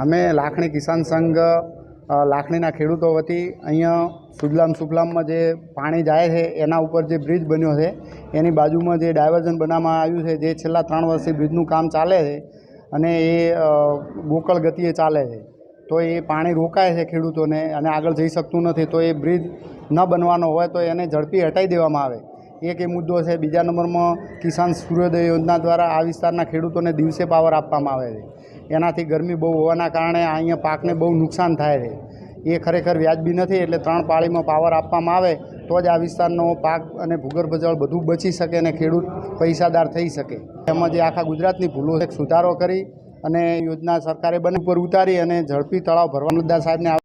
અમે લાખણી કિસાન સંઘ લાખણીના ખેડૂતો વતી અહીંયા સુજલામ સુફલામમાં જે પાણી જાય છે, એના ઉપર જે બ્રિજ બન્યો છે, એની બાજુમાં જે ડાયવર્ઝન બનાવવામાં આવ્યું છે, જે છેલ્લા ત્રણ વર્ષથી બ્રિજનું કામ ચાલે છે અને એ ગોકળ ગતિએ ચાલે છે. તો એ પાણી રોકાય છે ખેડૂતોને અને આગળ જઈ શકતું નથી, તો એ બ્રિજ ન બનવાનો હોય તો એને ઝડપી હટાવી દેવામાં આવે. એક એ મુદ્દો છે, બીજા નંબરમાં કિસાન સૂર્યોદય યોજના દ્વારા આ વિસ્તારના ખેડૂતોને દિવસે પાવર આપવામાં આવે છે. એનાથી ગરમી બહુ હોવાના કારણે અહીંયા પાકને બહુ નુકસાન થાય છે. એ ખરેખર વ્યાજબી નથી એટલે ત્રણ પાળીમાં પાવર આપવામાં આવે તો જ આ વિસ્તારનો પાક અને ભૂગર્ભ જળ બધું બચી શકે અને ખેડૂત પૈસાદાર થઈ શકે. એમાં જે આખા ગુજરાતની ભૂલો સુધારો કરી અને યોજના સરકારે બંને ઉપર ઉતારી અને ઝડપી તળાવ ભરવા. સાહેબને